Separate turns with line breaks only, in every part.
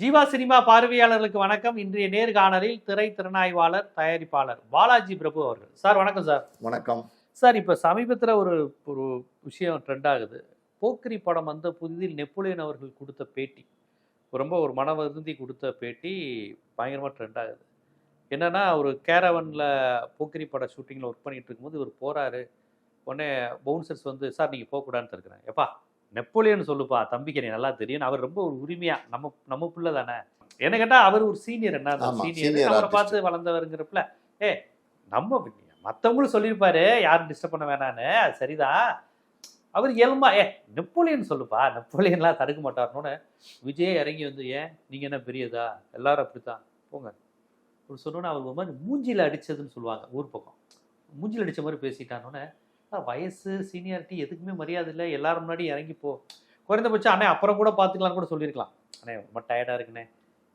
Jeeva cinema பார்வையாளர்களுக்கு வணக்கம். இன்றைய நேர்காணலில் திரை திறனாய்வாளர் தயாரிப்பாளர் பாலாஜி பிரபு அவர்கள். சார் வணக்கம் சார்.
வணக்கம்.
சார் இப்போ சமீபத்தில் ஒரு ஒரு விஷயம் ட்ரெண்ட் ஆகுது. போக்கிரி படம் வந்த புதிதில் நெப்போலியன் அவர்கள் கொடுத்த பேட்டி. ரொம்ப ஒரு மன வருந்தி கொடுத்த பேட்டி பயங்கரமாக ட்ரெண்ட் ஆகுது. என்னன்னா ஒரு கேரவனில் போக்கிரி பட ஷூட்டிங்கில் ஒர்க் பண்ணிட்டு இருக்கும்போது இவர் போறாரு. உடனே பவுன்சர்ஸ் வந்து சார் நீங்கள் போகக்கூடாதுன்னு இருக்கிறேன் எப்பா நெப்போலியன் சொல்லுப்பா தம்பிக்கு எனக்கு நல்லா தெரியும் அவர் ரொம்ப ஒரு உரிமையா நம்ம நம்ம பிள்ளை தானே? என்ன கேட்டா அவர் ஒரு சீனியர் என்ன சீனியர் அவரை. பார்த்து வளர்ந்தவருங்கிறப்பல ஏ நம்ம மற்றவங்களும் சொல்லியிருப்பாரு யாரும் டிஸ்டர்ப் பண்ண வேணான்னு அது சரிதான் அவர் இயல்பா ஏ நெப்போலியன் சொல்லுப்பா நெப்போலியன்லாம் தடுக்க மாட்டாருன்னு விஜய் இறங்கி வந்து ஏன் நீங்க என்ன பெரியதா? எல்லாரும் அப்படித்தான் போங்க. ஒரு சொன்னோன்னே அவர் ஒரு மாதிரி மூஞ்சில அடிச்சதுன்னு சொல்லுவாங்க ஊர் பக்கம். மூஞ்சில அடிச்ச மாதிரி பேசிட்டானோன்னே வயசு சீனியாரிட்டி எதுக்குமே மரியாதை இல்லை. எல்லாரும் முன்னாடி இறங்கி போ. குறைந்தபட்சம் அண்ணே அப்புறம் கூட பார்த்துக்கலாம்னு கூட சொல்லியிருக்கலாம். அண்ணே ரொம்ப டயர்டாக இருக்குண்ணே.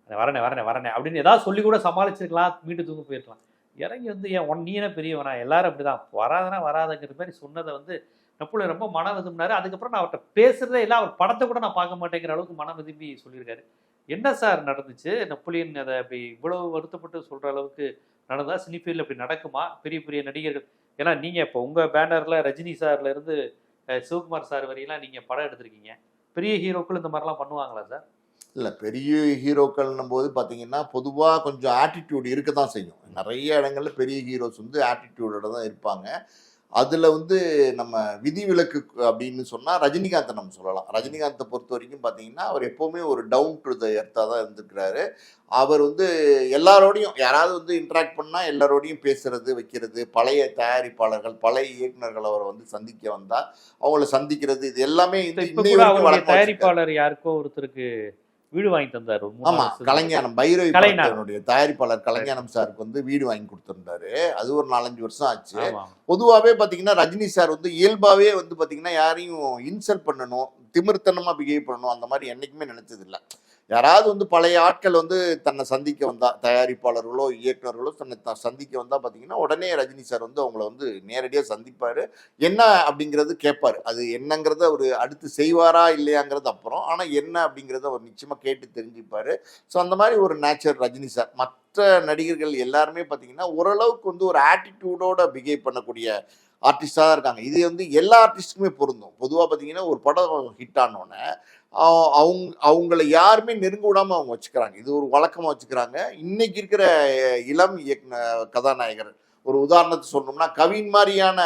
அண்ணே, வரனே வரனே வரனே அப்படின்னு ஏதாவது சொல்லி கூட சமாளிச்சிருக்கலாம். மீட்டு தூங்க போயிருக்கலாம் இறங்கி வந்து ஏன் ஒன் நீனே பெரியவனா? எல்லாரும் அப்படிதான் வராதனா வராதங்கிற மாதிரி சொன்னதை வந்து நெப்போலியன் ரொம்ப மன விரும்பினாரு. அதுக்கப்புறம் நான் அவர்கிட்ட பேசுறதே இல்லை. அவர் படத்தை கூட நான் பார்க்க மாட்டேங்கிற அளவுக்கு மன விரும்பி சொல்லியிருக்காரு. என்ன சார் நடந்துச்சு? நெப்போலியன் அதை அப்படி இவ்வளவு வருத்தப்பட்டு சொல்கிற அளவுக்கு நடந்தால் சினிஃபீல்டில் இப்படி நடக்குமா? பெரிய பெரிய நடிகர்கள். ஏன்னா நீங்கள் இப்போ உங்கள் பேனரில் ரஜினி சார்ல இருந்து சிவகுமார் சார் வரையெல்லாம் நீங்கள் படம் எடுத்திருக்கீங்க. பெரிய ஹீரோக்கள் இந்த மாதிரிலாம் பண்ணுவாங்களா சார்?
இல்லை பெரிய ஹீரோக்கள்னும் போது பார்த்தீங்கன்னா பொதுவாக கொஞ்சம் ஆட்டிடியூடு இருக்க தான் செய்யும். நிறைய இடங்களில் பெரிய ஹீரோஸ் வந்து ஆட்டிடியூடோட தான் இருப்பாங்க. அதுல வந்து நம்ம விதிவிலக்கு அப்படின்னு சொன்னா ரஜினிகாந்தை நம்ம சொல்லலாம் ரஜினிகாந்தை பொறுத்த வரைக்கும் பாத்தீங்கன்னா அவர் எப்பவுமே ஒரு டவுன் டு த எர்த்தா தான் இருந்திருக்கிறாரு அவர் வந்து எல்லாரோடையும் யாராவது வந்து இன்ட்ராக்ட் பண்ணா எல்லாரோடையும் பேசுறது வைக்கிறது பழைய தயாரிப்பாளர்கள் பழைய இயக்குனர்கள் அவரை வந்து சந்திக்க வந்தா அவங்கள சந்திக்கிறது இது எல்லாமே.
தயாரிப்பாளர் யாருக்கோ ஒருத்தருக்கு வீடு வாங்கி தந்தார்.
ஆமா. கலைஞானம் பைரவி. படத்தினுடைய தயாரிப்பாளர் கலைஞானம் சாருக்கு வந்து வீடு வாங்கி கொடுத்திருந்தாரு. அது ஒரு நாலஞ்சு வருஷம் ஆச்சு. பொதுவாகவே பாத்தீங்கன்னா ரஜினி சார் வந்து இயல்பாவே வந்து பாத்தீங்கன்னா யாரையும் இன்சல்ட் பண்ணணும் திமிர்த்தனமா பிஹேவ் பண்ணணும் அந்த மாதிரி என்னைக்குமே நினைச்சது இல்ல யாராவது வந்து பழைய ஆட்கள் வந்து தன்னை சந்திக்க வந்தா தயாரிப்பாளர்களோ இயக்குநர்களோ தன்னை த- சந்திக்க வந்தால் பார்த்தீங்கன்னா உடனே ரஜினி சார் வந்து அவங்கள வந்து நேரடியாக சந்திப்பார். என்ன அப்படிங்கிறது கேட்பாரு அது என்னங்கிறத அவர் அடுத்து செய்வாரா இல்லையாங்கிறது அப்புறம் ஆனால் என்ன அப்படிங்கிறத அவர் நிச்சயமாக கேட்டு தெரிஞ்சுப்பார். ஸோ அந்த மாதிரி ஒரு நேச்சர் ரஜினி சார். மற்ற நடிகர்கள் எல்லாருமே பார்த்தீங்கன்னா ஓரளவுக்கு வந்து ஒரு ஆட்டிடியூடோட பிஹேவ் பண்ணக்கூடிய ஆர்டிஸ்டாக தான் இருக்காங்க. இது வந்து எல்லா ஆர்டிஸ்ட்டுக்குமே பொருந்தும். பொதுவாக பார்த்தீங்கன்னா ஒரு படம் ஹிட் ஆனோடனே அவங்க அவங்கள யாருமே நெருங்க விடாம அவங்க வச்சுக்கிறாங்க. இது ஒரு வழக்கமாக வச்சுக்கிறாங்க. இன்னைக்கு இருக்கிற இளம் இயக்குன கதாநாயகர். ஒரு உதாரணத்தை சொல்லணும்னா கவின் மாதிரியான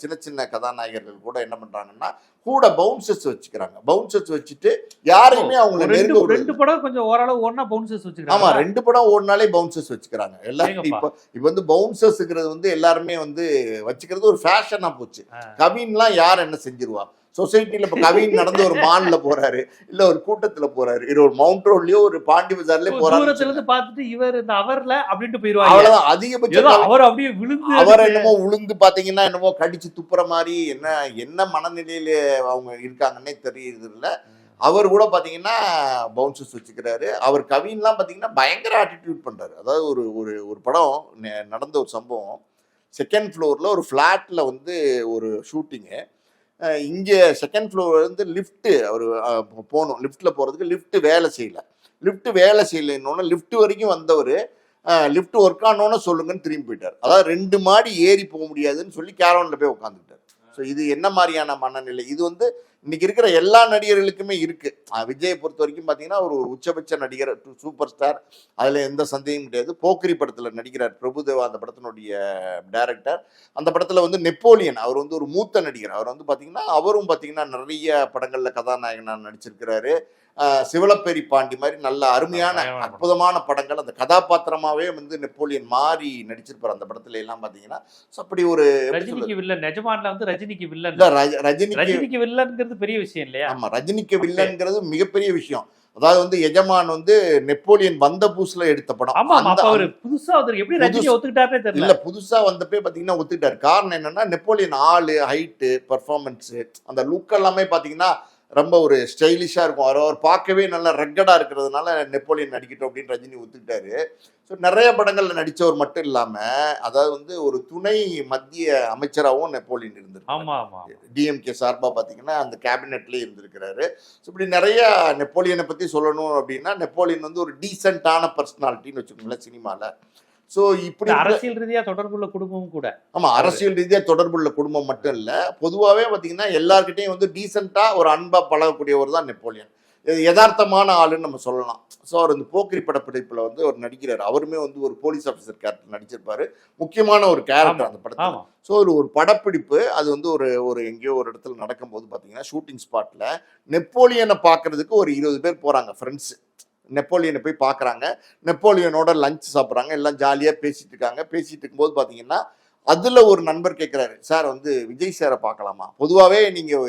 சின்ன சின்ன கதாநாயகர்கள் கூட என்ன பண்றாங்கன்னா கூட பவுன்சர்ஸ் வச்சுக்கிறாங்க. பவுன்சர்ஸ் வச்சுட்டு யாரையுமே அவங்கள
ஒரு ரெண்டு ரெண்டு படம் கொஞ்சம் ஓரளவு ஒன்னா பவுன்சஸ்
ஆமா
வச்சுக்கிறாங்க
ரெண்டு படம் ஓடினாலே பவுன்சர்ஸ் வச்சுக்கிறாங்க. எல்லாரும். இப்போ இப்போ வந்து பவுன்சர்ஸ்ங்கிறது வந்து எல்லாருமே வந்து வச்சுக்கிறது ஒரு ஃபேஷனா போச்சு. கவின்லாம் யார் என்ன செஞ்சிருவா? சொசைட்டில இப்ப கவின் நடந்து ஒரு மால்ல போறாரு இல்ல ஒரு கூட்டத்துல போறாரு. இல்ல ஒரு மவுண்ட் ரோட்லயோ ஒரு பாண்டி பஜார்லயோ போறாரு
பார்த்துட்டு இவர் இந்த அவர்ல அப்படின்ட்டு போயிருவாங்க.
அவ்வளவுதான். அதிகபட்சம்
அவர் அப்படியே விழுந்து
அவர் என்னமோ உளுந்து பாத்தீங்கன்னா என்னமோ கடிச்சு துப்புற மாதிரி என்ன என்ன மனநிலையில அவங்க இருக்காங்கன்னே தெரியுது இல்ல. அவர் கூட பாத்தீங்கன்னா பவுன்சஸ் வச்சுக்கிறாரு. அவர் கவின்லாம் பாத்தீங்கன்னா பயங்கர ஆட்டிடியூட் பண்றாரு. அதாவது ஒரு ஒரு ஒரு படம் நடந்த ஒரு சம்பவம். செகண்ட் ஃப்ளோர்ல ஒரு ஃப்ளாட்ல வந்து ஒரு ஷூட்டிங்கு இங்கே செகண்ட் ஃப்ளோர் வந்து லிஃப்ட்டு அவர் போகணும் லிஃப்ட்டில் போகிறதுக்கு லிஃப்ட்டு வேலை செய்யல. லிஃப்ட்டு வேலை செய்யலைன்னொன்னே லிஃப்ட் வரைக்கும் வந்தவர் லிஃப்ட் ஒர்க் ஆனோன்னு சொல்லுங்கன்னு திரும்பி போயிட்டார். அதாவது ரெண்டு மாடி ஏறி போக முடியாதுன்னு சொல்லி கேரவனில் போய் உட்காந்துக்கிட்டார் ஸோ இது என்ன மாதிரியான மனநிலை? இது வந்து இன்னைக்கு இருக்கிற எல்லா நடிகர்களுக்குமே இருக்கு. விஜயை பொறுத்த வரைக்கும் பார்த்தீங்கன்னா ஒரு உச்சபட்ச நடிகர் சூப்பர் ஸ்டார். அதில் எந்த சந்தேகமும் கிடையாது. போக்கிரி படத்தில் நடிக்கிறார் பிரபுதேவா அந்த படத்தினுடைய டைரக்டர். அந்த படத்தில் வந்து நெப்போலியன் அவர் வந்து ஒரு மூத்த நடிகர். அவர் வந்து பார்த்தீங்கன்னா அவரும் பார்த்தீங்கன்னா நிறைய படங்களில் கதாநாயகனாக நடிச்சிருக்கிறாரு. சிவலப்பேரி பாண்டி மாதிரி நல்ல அருமையான. அற்புதமான படங்கள். அந்த கதாபாத்திரமாவே வந்து நெப்போலியன் மாறி நடிச்சிருப்பார் அந்த படத்துல எல்லாம் பார்த்தீங்கன்னா ஸோ அப்படி ஒரு?
ரஜினிக்கு வில்லன் நிஜமான்ல வந்து ரஜினிக்கு வில்லன்
இல்ல ரஜ- ரஜினிக்கு
வில்லன்ங்கிறது பெரிய விஷயம் இல்லையா?
ஆமா ரஜினிக்கு வில்லன்ங்கிறது மிகப்பெரிய விஷயம். அதாவது வந்து எஜமான் வந்து நெப்போலியன் வந்த புதுசுல எடுத்த படம்.
புதுசா எப்படி ரஜினி ஒத்துக்கிட்டாருன்னே தெரியல.
இல்ல புதுசா வந்தப்பே பாத்தீங்கன்னா ஒத்துக்கிட்டாரு. காரணம் என்னன்னா நெப்போலியன் ஆளு ஹைட்டு பர்ஃபார்மன்ஸ் அந்த லுக் எல்லாமே பாத்தீங்கன்னா ரொம்ப ஒரு ஸ்டைலிஷாக இருக்கும். அவர் அவர் பார்க்கவே நல்லா ரெக்கடாக இருக்கிறதுனால நெப்போலியன் நடிக்கட்டும் அப்படின்னு ரஜினி ஒத்துக்கிட்டாரு. ஸோ நிறைய படங்களில் நடித்தவர் மட்டும் இல்லாமல் அதாவது வந்து ஒரு துணை மத்திய அமைச்சராகவும் நெப்போலியன்
ஆமா
டிஎம்கே சார்பாக பார்த்தீங்கன்னா அந்த கேபினெட்லேயே இருந்திருக்கிறாரு. ஸோ இப்படி நிறைய நெப்போலியனை பற்றி சொல்லணும் அப்படின்னா நெப்போலியன் வந்து ஒரு டீசெண்டான பர்சனாலிட்டின்னு வச்சுக்கோங்களேன் சினிமாவில் ஸோ இப்படி
அரசியல் ரீதியா தொடர்புள்ள குடும்பமும் கூட.
ஆமா அரசியல் ரீதியாக தொடர்புள்ள குடும்பம் மட்டும் இல்ல பொதுவாகவே பார்த்தீங்கன்னா எல்லார்கிட்டையும் வந்து டீசெண்டா ஒரு அன்பா பழகக்கூடியவர் தான் நெப்போலியன். யதார்த்தமான ஆளுன்னு நம்ம சொல்லலாம். ஸோ அவர் இந்த போக்கிரி படப்பிடிப்புல வந்து ஒரு நடிக்கிறார். அவருமே வந்து ஒரு போலீஸ் ஆஃபீஸர் கேரக்டர் நடிச்சிருப்பாரு. முக்கியமான ஒரு கேரக்டர் அந்த படத்தில். ஸோ ஒரு ஒரு படப்பிடிப்பு அது வந்து ஒரு ஒரு எங்கேயோ ஒரு இடத்துல நடக்கும்போது பார்த்தீங்கன்னா ஷூட்டிங் ஸ்பாட்டில் நெப்போலியனை பார்க்கறதுக்கு ஒரு இருபது பேர் போகிறாங்க ஃப்ரெண்ட்ஸு நெப்போலியனை போய் பார்க்குறாங்க. நெப்போலியனோட லஞ்ச் சாப்பிட்றாங்க. எல்லாம் ஜாலியாக பேசிகிட்டு இருக்காங்க. பேசிகிட்டு இருக்கும்போது பார்த்தீங்கன்னா அதில் ஒரு நண்பர் கேட்குறாரு சார் வந்து விஜய் சாரை பார்க்கலாமா? பொதுவாகவே நீங்கள்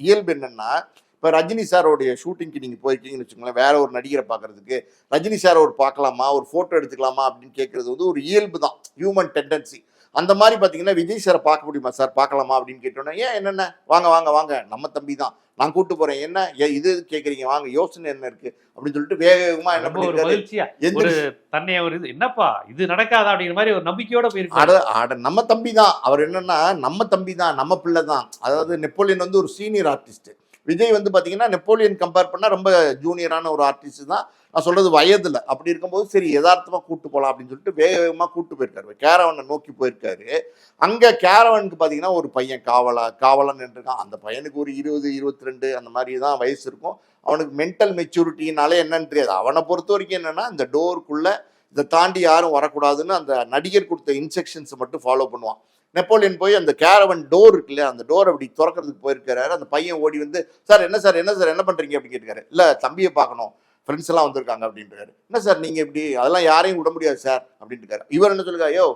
இயல்பு என்னென்னா இப்போ ரஜினி சாரோடைய ஷூட்டிங்க்கு நீங்கள் போயிருக்கீங்கன்னு வச்சுக்கோங்களேன் வேற ஒரு நடிகரை பார்க்கறதுக்கு. ரஜினி சார் ஒரு பார்க்கலாமா? ஒரு ஃபோட்டோ எடுத்துக்கலாமா? அப்படின்னு கேட்குறது வந்து ஒரு இயல்பு தான். ஹியூமன் டெண்டன்சி அந்த மாதிரி பார்த்தீங்கன்னா விஜய் சாரை பார்க்க முடியுமா? சார் பார்க்கலாமா? அப்படின்னு கேட்டோன்னே ஏன் என்னென்ன? வாங்க வாங்க வாங்க. நம்ம தம்பி தான். நான் கூட்டு போறேன். என்ன? ஏன் இது கேட்குறீங்க வாங்க யோசனை என்ன இருக்கு? அப்படின்னு சொல்லிட்டு வேக வேகமா என்ன
ஒரு
பண்ணிருக்காரு
தன்னை ஒரு இது என்னப்பா இது நடக்காதா? அப்படிங்கிற மாதிரி ஒரு நம்பிக்கையோட
அட
போயிருக்காரு.
அட நம்ம தம்பி தான். அவர் என்னன்னா நம்ம தம்பி தான் நம்ம பிள்ளை தான். அதாவது நெப்போலியன் வந்து ஒரு சீனியர் ஆர்டிஸ்ட் விஜய் வந்து பாத்தீங்கன்னா நெப்போலியன் கம்பேர் பண்ணா ரொம்ப ஜூனியரான ஒரு ஆர்டிஸ்ட் தான். நான் சொல்றது வயதுல. அப்படி இருக்கும்போது சரி யதார்த்தமா கூட்டு போகலாம் அப்படின்னு சொல்லிட்டு வேக வேகமா கூட்டு போயிருக்காரு. கேரவனை நோக்கி போயிருக்காரு. அங்க கேரவனுக்கு பாத்தீங்கன்னா ஒரு பையன் காவலா காவலன் இருக்கான் அந்த பையனுக்கு ஒரு இருபது இருபத்தி ரெண்டு அந்த மாதிரி தான் வயசு இருக்கும். அவனுக்கு மென்டல் மெச்சூரிட்டினாலே என்னன்னு தெரியாது. அவனை பொறுத்த வரைக்கும் என்னன்னா இந்த டோருக்குள்ள இதை தாண்டி யாரும் வரக்கூடாதுன்னு அந்த நடிகர் கொடுத்த இன்ஸ்ட்ரக்ஷன்ஸை மட்டும் ஃபாலோ பண்ணுவான். நெப்போலியன் போய் அந்த கேரவன் டோர் இருக்குல்ல அந்த டோர் அப்படி திறக்கிறதுக்கு போயிருக்காரு அந்த பையன் ஓடி வந்து சார் என்ன சார் என்ன சார் என்ன பண்றீங்க? அப்படின்னு கேட்டுக்காரு. இல்லை தம்பியை பார்க்கணும். ஃப்ரெண்ட்ஸ் எல்லாம் வந்திருக்காங்க அப்படின்றாரு. என்ன சார் நீங்கள் இப்படி அதெல்லாம் யாரையும் விட முடியாது சார் அப்படின்ட்டு இவர் என்ன சொல்லுங்க ஐயோ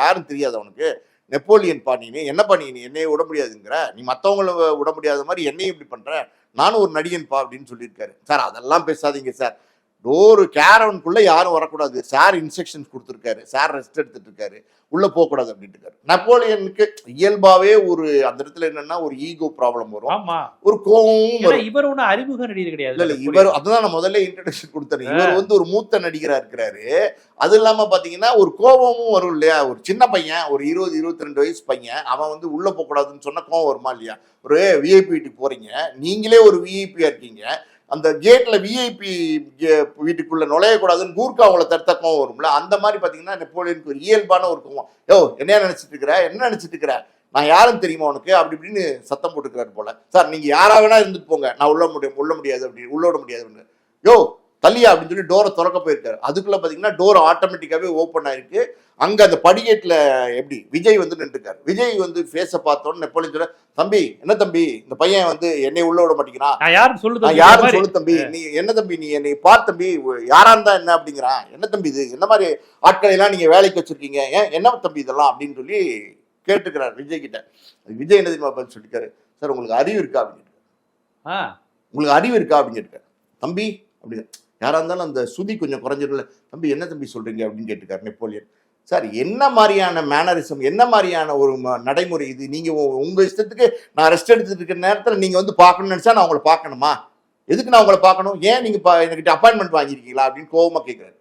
யாரும் தெரியாது அவனுக்கு நெப்போலியன் பா நீ என்ன பண்ணி நீ என்னையை விட முடியாதுங்கிற. நீ மற்றவங்கள விட முடியாத மாதிரி என்னையும் இப்படி பண்ணுற நானும் ஒரு நடிகன் பா அப்படின்னு சொல்லியிருக்காரு. சார் அதெல்லாம் பேசாதீங்க சார். டோரு கேரவனுக்குள்ள யாரும் வரக்கூடாது. சார் இன்ஸ்ட்ரக்ஷன்ஸ் கொடுத்துருக்காரு. சார் ரெஸ்ட் எடுத்துட்டு இருக்காரு உள்ள போகக்கூடாது அப்படின்ட்டு இருக்காரு நெப்போலியனுக்கு இயல்பாவே ஒரு அந்த இடத்துல என்னன்னா ஒரு ஈகோ ப்ராப்ளம் வரும். ஒரு வரும்.
இவர் ஒண்ணும் அறிமுக நடிகர் கிடையாது.
இல்ல இவர் அதுதான் நான் முதல்ல இன்ட்ரடக்ஷன் கொடுத்தேன். இவர் வந்து ஒரு மூத்த நடிகரா இருக்கிறாரு. அது இல்லாம பாத்தீங்கன்னா ஒரு கோபமும் வரும் இல்லையா? ஒரு சின்ன பையன் ஒரு இருபது இருபத்தி ரெண்டு வயசு பையன் அவன் வந்து உள்ள போக கூடாதுன்னு சொன்னா கோவம் வருமா இல்லையா? ஒரு விஐபி வீட்டுக்கு போறீங்க. நீங்களே ஒரு விஐபியா இருக்கீங்க. அந்த கேட்ல விஐபி வீட்டுக்குள்ள நுழையக்கூடாதுன்னு கூர்க்கா அவங்கள தடுத்த வரும்ல? அந்த மாதிரி பாத்தீங்கன்னா நெப்போலியனுக்கு ஒரு இயல்பான ஒரு கோவம். யோ என்ன நினைச்சிட்டு இருக்கிற? என்ன நினைச்சிட்டு இருக்கிற? நான் யாரும் தெரியுமா உனக்கு? அப்படி இப்படின்னு சத்தம் போட்டுக்கிறாரு போல. சார் நீங்க யாராக வேணா இருந்துட்டு போங்க. நான் உள்ள முடியும் உள்ள முடியாது அப்படி உள்ள விட முடியாது யோ தள்ளியா அப்படின்னு சொல்லி டோரை திறக்க போயிருக்காரு. அதுக்குள்ள பாத்தீங்கன்னா டோர் ஆட்டோமேட்டிக்காவே ஓப்பன் ஆயிருக்கு. அங்க அந்த படிக்கட்டுல எப்படி விஜய் வந்து நின்றுக்காரு விஜய் வந்து ஃபேஸ பார்த்தோன்னு நெப்போலியன் சொல்ல தம்பி என்ன தம்பி? இந்த பையன் வந்து என்னை உள்ள விட மாட்டேங்கிறான்.
யாரும்
சொல்லு தம்பி? நீ என்ன தம்பி? நீ என்னை பார் தம்பி. யாரா இருந்தா என்ன அப்படிங்கிறான். என்ன தம்பி இது? என்ன மாதிரி ஆட்களை எல்லாம் நீங்க வேலைக்கு வச்சிருக்கீங்க? ஏன் என்ன தம்பி இதெல்லாம்? அப்படின்னு சொல்லி கேட்டுக்கிறார் விஜய் கிட்ட. விஜய் என்ன தெரியுமா பதில் சார் உங்களுக்கு அறிவு இருக்கா? அப்படின்னு உங்களுக்கு அறிவு இருக்கா? அப்படின்னு கேட்டுக்காரு தம்பி அப்படின்னு யாரா இருந்தாலும் அந்த சுதி கொஞ்சம் குறைஞ்சிடல தம்பி என்ன தம்பி சொல்றீங்க? அப்படின்னு கேட்டுக்காரு நெப்போலியன். சார் என்ன மாதிரியான மேனரிசம் என்ன மாதிரியான ஒரு நடைமுறை இது? நீங்க உ- உங்க இஷ்டத்துக்கு நான் ரெஸ்ட் எடுத்துட்டு இருக்கிற நேரத்துல நீங்க வந்து பார்க்கணும்னு நினைச்சா நான் உங்களை பார்க்கணுமா? எதுக்கு நான் உங்களை பார்க்கணும்? ஏன் நீங்க பா- என்கிட்ட அப்பாயின்மெண்ட் வாங்கியிருக்கீங்களா? அப்படின்னு கோவமா கேட்குறாரு.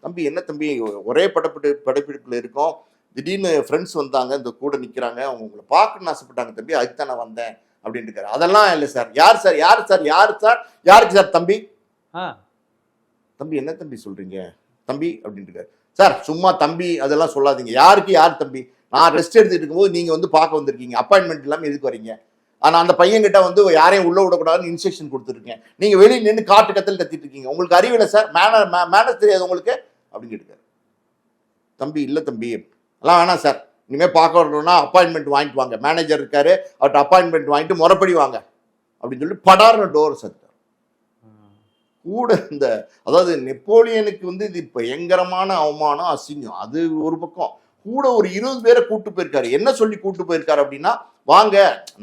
தம்பி என்ன தம்பி? ஒரே படப்பிடி படப்பிடிப்புல இருக்கோம். திடீர்னு ஃப்ரெண்ட்ஸ் வந்தாங்க இந்த கூட நிக்கிறாங்க. அவங்க உங்களை பார்க்கணும்னு ஆசைப்பட்டாங்க தம்பி. அதுக்கு தான் நான் வந்தேன். அப்படின்னு இருக்காரு. அதெல்லாம் இல்லை சார். யார் சார்? யார் சார்? யார் சார்? யாருக்கு சார் தம்பி. தம்பி என்ன தம்பி சொல்றீங்க? தம்பி அப்படின்ட்டு இருக்காரு சார் சும்மா தம்பி அதெல்லாம் சொல்லாதீங்க. யாருக்கு யார் தம்பி? நான் ரெஸ்ட் எடுத்துட்டு இருக்கும்போது நீங்கள் வந்து பார்க்க வந்திருக்கீங்க. அப்பாயின்மெண்ட் இல்லாமல் எதுக்கு வரீங்க? ஆனால் அந்த பையன்கிட்ட வந்து யாரையும் உள்ளே விடக்கூடாதுன்னு இன்ஸ்ட்ரக்ஷன் கொடுத்துருக்கேன். நீங்கள் வெளியில் நின்று காட்டு கத்தல் கத்திட்டு இருக்கீங்க. உங்களுக்கு அறிவில்லை சார் மேனர் மேனர் தெரியாது உங்களுக்கு? அப்படின்னு கேட்டுக்காரு தம்பி இல்லை தம்பி. எல்லாம் வேணாம் சார் இனிமேல் பார்க்க வரணும்னா அப்பாயின்மெண்ட் வாங்கிட்டு வாங்க. மேனேஜர் இருக்காரு. அவர்கிட்ட அப்பாயின்மெண்ட் வாங்கிட்டு முறப்படி வாங்க. அப்படின்னு சொல்லி படார்னு டோர் சார் கூட இந்த அதாவது நெப்போலியனுக்கு வந்து இது பயங்கரமான அவமானம் அசிங்கம் அது ஒரு பக்கம். கூட ஒரு இருபது பேரை கூட்டு போயிருக்காரு. என்ன சொல்லி கூட்டு போயிருக்காரு அப்படின்னா வாங்க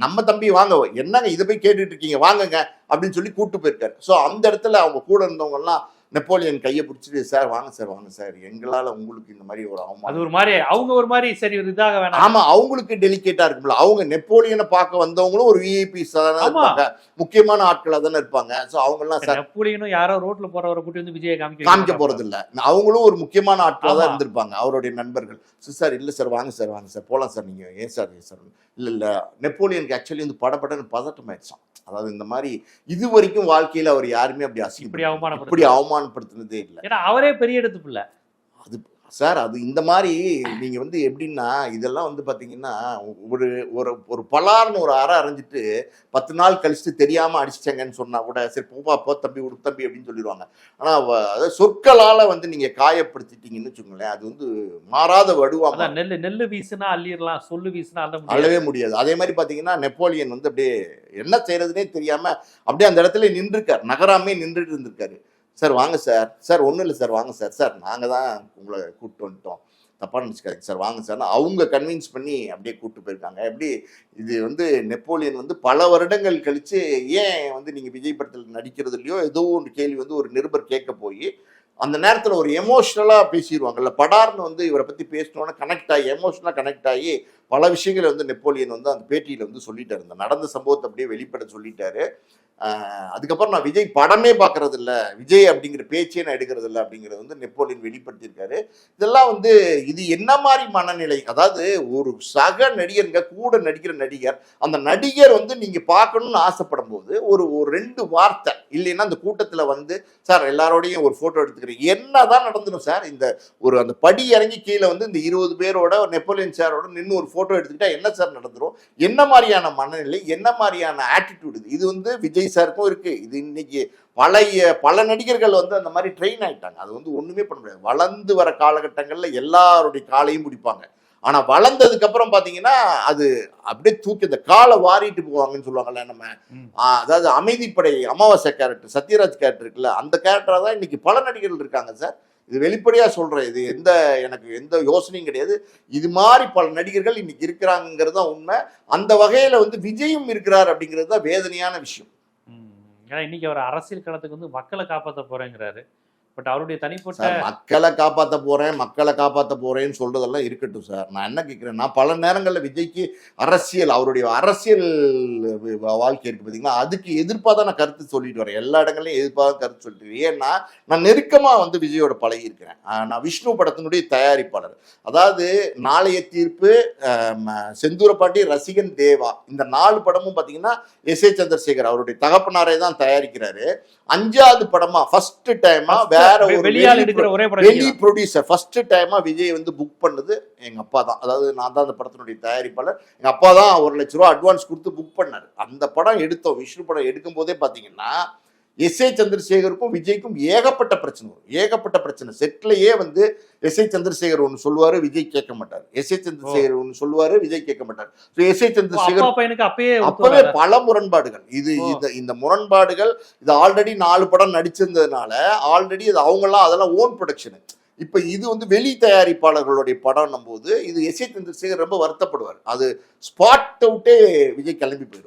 நம்ம தம்பி வாங்க என்னங்க இதை போய் கேட்டுட்டு இருக்கீங்க? வாங்குங்க அப்படின்னு சொல்லி கூட்டு போயிருக்காரு. ஸோ அந்த இடத்துல அவங்க கூட இருந்தவங்கலாம் நெப்போலியன் கையை பிடிச்சிட்டு சார் வாங்க சார் வாங்க சார். எங்களால உங்களுக்கு இந்த மாதிரி ஒரு
அது
அவமானம்
ஒரு மாதிரி அவங்க ஒரு மாதிரி சரி ஒரு இதாக வேணாம்.
ஆமா அவங்களுக்கு டெலிகேட்டா இருக்கும்ல. அவங்க நெப்போலியனை பார்க்க வந்தவங்களும் ஒரு விஐபி தானே. இருப்பாங்க. முக்கியமான ஆட்களா தானே இருப்பாங்க. சோ அவங்க எல்லாம் சார்
நெப்போலியனும் யாரோ ரோட்ல போறவரை கூட்டி வந்து விஜயை காமிக்க
காமிக்க இல்ல அவங்களும் ஒரு முக்கியமான ஆட்களா தான். இருந்திருப்பாங்க அவருடைய நண்பர்கள். "சார், சார் இல்ல சார் வாங்க சார் வாங்க சார். போலாம் சார் நீங்க. ஏன் சார் ஏன் சார்? இல்ல இல்ல. நெப்போலியனுக்கு ஆக்சுவலி வந்து படப்படன்னு பதட்டம் ஆயிடுச்சான் அதாவது இந்த மாதிரி இது வரைக்கும் வாழ்க்கையில அவர் யாருமே அப்படி அசிங்கம்
இப்படி அவமானப்படுத்த-
இப்படி அவமானப்படுத்தினதே இல்ல.
ஏன்னா அவரே பெரிய இடத்து பிள்ளை
அது சார் அது இந்த மாதிரி நீங்க வந்து எப்படின்னா இதெல்லாம் வந்து பாத்தீங்கன்னா ஒரு ஒரு ஒரு பலார்னு ஒரு அறை அரைஞ்சிட்டு பத்து நாள் கழிச்சுட்டு தெரியாம அடிச்சிட்டாங்கன்னு சொன்னா கூட சரி போப்பா போ தம்பி விடு தம்பி அப்படின்னு சொல்லிடுவாங்க ஆனா அவ- அதாவது சொற்களால வந்து நீங்க காயப்படுத்திட்டீங்கன்னு வச்சுக்கோங்களேன் அது வந்து மாறாத வடுவா
அதான் நெல்லு நெல்லு வீசுனா அள்ளிடலாம் சொல்லு வீசுனா அள்ள முடியாது.
அழவே முடியாது. அதே மாதிரி பாத்தீங்கன்னா நெப்போலியன் வந்து அப்படியே என்ன செய்யறதுனே தெரியாம அப்படியே அந்த இடத்துல நின்றுருக்கார். நகராமே நின்றுட்டு இருந்திருக்காரு. சார் வாங்க சார். சார் ஒன்றும் இல்லை சார். வாங்க சார். சார் நாங்கள் தான் உங்களை கூப்பிட்டு வந்துட்டோம். தப்பாக நினச்சிக்காதீங்க சார். வாங்க சார். அவங்க கன்வின்ஸ் பண்ணி அப்படியே கூப்பிட்டு போயிருக்காங்க. எப்படி இது வந்து நெப்போலியன் வந்து பல வருடங்கள் கழித்து ஏன் வந்து நீங்கள் விஜய் படத்தில் நடிக்கிறது இல்லையோ ஏதோ ஒரு கேள்வி வந்து ஒரு நிருபர் கேட்க போய் அந்த நேரத்தில் ஒரு எமோஷ்னலாக பேசிடுவாங்கல்ல படார்னு வந்து இவரை பற்றி பேசினோன்னா கனெக்ட் ஆகி எமோஷ்னலாக கனெக்ட் ஆகி பல விஷயங்களை வந்து நெப்போலியன் வந்து அந்த பேட்டியில் வந்து சொல்லிட்டாரு. இந்த நடந்த சம்பவத்தை அப்படியே வெளிப்பட சொல்லிட்டாரு. அதுக்கப்புறம் நான் விஜய் படமே பார்க்கறது இல்லை விஜய் அப்படிங்கிற பேச்சே நான் எடுக்கிறது இல்லை அப்படிங்கிறது வந்து நெப்போலியன் வெளிப்படுத்தியிருக்காரு. இதெல்லாம் வந்து இது என்ன மாதிரி மனநிலை? அதாவது ஒரு சக நடிகருங்க கூட நடிக்கிற நடிகர் அந்த நடிகர் வந்து நீங்கள் பார்க்கணும்னு ஆசைப்படும் போது ஒரு ஒரு ரெண்டு வார்த்தை இல்லைன்னா அந்த கூட்டத்தில் வந்து சார் எல்லாரோடையும் ஒரு ஃபோட்டோ எடுத்துக்க எடுத்துக்கிறேன் என்னதான் நடந்துடும் சார் இந்த ஒரு அந்த படி இறங்கி கீழே வந்து இந்த இருபது பேரோட நெப்போலியன் சாரோட நின்று ஒரு ஃபோட்டோ எடுத்துக்கிட்டா என்ன சார் நடந்துடும் என்ன மாதிரியான மனநிலை என்ன மாதிரியான ஆட்டிடியூடு இது? இது வந்து விஜய் சாருக்கும் இருக்கு. இது இன்னைக்கு பழைய பல நடிகர்கள் வந்து அந்த மாதிரி ட்ரெயின் ஆயிட்டாங்க. அது வந்து ஒன்றுமே பண்ண முடியாது. வளர்ந்து வர காலகட்டங்களில் எல்லாருடைய காலையும் பிடிப்பாங்க. ஆனா வளர்ந்ததுக்கு அப்புறம் பாத்தீங்கன்னா அது அப்படியே தூக்கி இந்த காலை வாரிட்டு போவாங்கன்னு சொல்லுவாங்கல்ல நம்ம. அதாவது அமைதிப்படை அமாவாசை கேரக்டர் சத்யராஜ் கேரக்டர் இருக்குல்ல அந்த கேரக்டரா தான் இன்னைக்கு பல நடிகர்கள் இருக்காங்க சார். இது வெளிப்படையா சொல்றேன் இது எந்த எனக்கு எந்த யோசனையும் கிடையாது. இது மாதிரி பல நடிகர்கள் இன்னைக்கு இருக்கிறாங்கிறது தான் உண்மை. அந்த வகையில வந்து விஜயும் இருக்கிறார் அப்படிங்கிறது தான் வேதனையான விஷயம்.
ஏன்னா இன்னைக்கு அவர் அரசியல் களத்துக்கு வந்து மக்களை காப்பாத்த போறேங்கிறாரு. பட் அவருடைய தனிப்பட்ட
மக்களை காப்பாத்த போறேன் மக்களை காப்பாத்த போறேன்னு சொல்றதெல்லாம் இருக்கட்டும் சார். நான் என்ன கேட்கிறேன் நான் பல நேரங்கள்ல விஜய்க்கு அரசியல் அவருடைய அரசியல் வாழ்க்கை இருக்கு பாத்தீங்களா? அதுக்கு எதிர்ப்பா தான் நான் கருத்து சொல்லிட்டு வரேன். எல்லா இடங்களையும் எதிர்ப்பா தான் கருத்து சொல்லிட்டு. ஏன்னா நான் நெருக்கமா வந்து விஜயோட பழகி இருக்கிறேன் ஆஹ் நான் விஷ்ணு படத்தினுடைய தயாரிப்பாளர். அதாவது நாளைய தீர்ப்பு செந்தூரப்பாண்டி ரசிகன் தேவா. இந்த நாலு படமும் பாத்தீங்கன்னா எஸ் ஏ சந்திரசேகர் அவருடைய தகப்பனாரே தான் தயாரிக்கிறாரு. அஞ்சாவது படமா ஃபர்ஸ்ட் டைமா வேற ஒரு
வெளியால்
வெளி
எடுக்கிற ஒரே படம்
வெளி
நீங்கதான்.
ப்ரொடியூசர் ஃபர்ஸ்ட் டைமா விஜய் வந்து புக் பண்ணது எங்க அப்பா தான். அதாவது நான் தான் அந்த படத்தினுடைய தயாரிப்பாளர். எங்க அப்பா தான் ஒரு லட்ச ரூபா அட்வான்ஸ் கொடுத்து புக் பண்ணாரு. அந்த படம் எடுத்தோம். விஷ்ணு படம் எடுக்கும் போதே பாத்தீங்கன்னா எஸ் ஏ சந்திரசேகருக்கும் விஜய்க்கும் ஏகப்பட்ட பிரச்சனை வரும். ஏகப்பட்ட பிரச்சனை. செட்லயே வந்து எஸ் ஏ சந்திரசேகர் ஒன்று சொல்லுவாரு விஜய் கேட்க மாட்டார். எஸ் ஏ சந்திரசேகர் ஒன்று சொல்லுவாரு விஜய் கேட்க மாட்டார். ஸோ எஸ் ஏ சந்திரசேகர்
பையனுக்கு அப்பயே
அப்பவே? பல முரண்பாடுகள். இது. இந்த இந்த முரண்பாடுகள் இது ஆல்ரெடி நாலு படம் நடிச்சிருந்ததுனால ஆல்ரெடி அது அவங்கெல்லாம் அதெல்லாம் ஓன் ப்ரொடக்ஷன் இப்ப இது வந்து வெளி தயாரிப்பாளர்களுடைய படம் போது இது எஸ் ஏ சந்திரசேகர் ரொம்ப வருத்தப்படுவார். அது ஸ்பாட் அவுட்டே விஜய் கிளம்பி போயிடுவார்.
ஓ